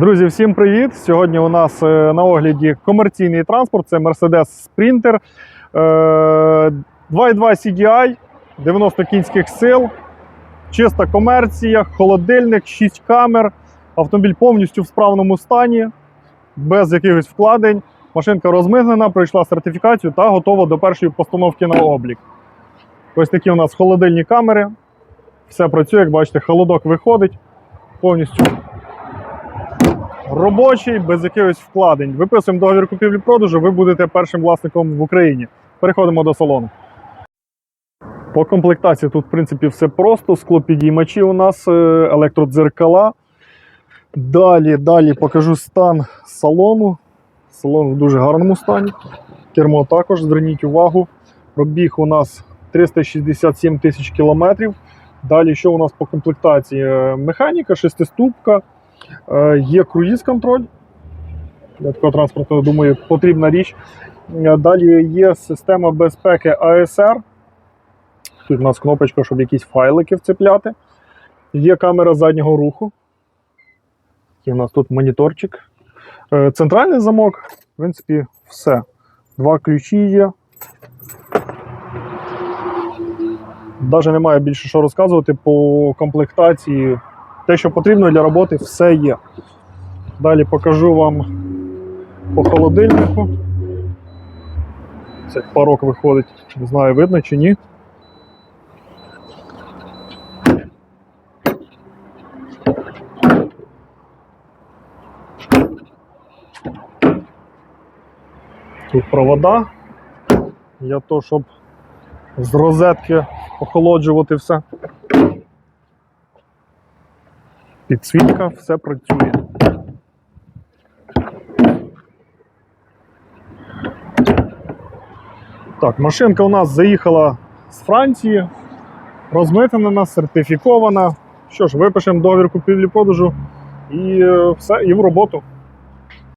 Друзі, всім привіт! Сьогодні у нас е, на огляді комерційний транспорт. Це Mercedes Sprinter е, 2.2 CDI, 90 кінських сил, чиста комерція, холодильник, 6 камер. Автомобіль повністю в справному стані, без якихось вкладень. Машинка розмитнена, пройшла сертифікацію та готова до першої постановки на облік. Ось такі у нас холодильні камери. Все працює, як бачите, холодок виходить повністю робочий, без якихось вкладень. Виписуємо договір купівлі-продажу, ви будете першим власником в Україні. Переходимо до салону. По комплектації тут, в принципі, все просто. Склопідіймачі у нас, е, електродзеркала. Далі, далі покажу стан салону. Салон в дуже гарному стані. Кермо також, зверніть увагу. Пробіг у нас 367 тисяч кілометрів. Далі, що у нас по комплектації? Е, Механіка, шестиступка, Є круїз-контроль. Для такого транспорту, думаю, потрібна річ. Е, Далі є система безпеки ASR. Тут у нас кнопочка, щоб якісь файлики вцепляти. Є камера заднього руху. Є у нас тут моніторчик. Е, Центральний замок, в принципі, все. Два ключі є. Навіть немає більше що розказувати по комплектації те, що потрібно для роботи, все є. Далі покажу вам по холодильнику. Це парок виходить, не знаю, видно чи ні. Тут провода. Для того, щоб з розетки охолоджувати все. Підсвітка, все працює. Так, машинка у нас заїхала з Франції, розмитнена, сертифікована. Що ж, випишемо довірку півлі продажу і е, все, і в роботу.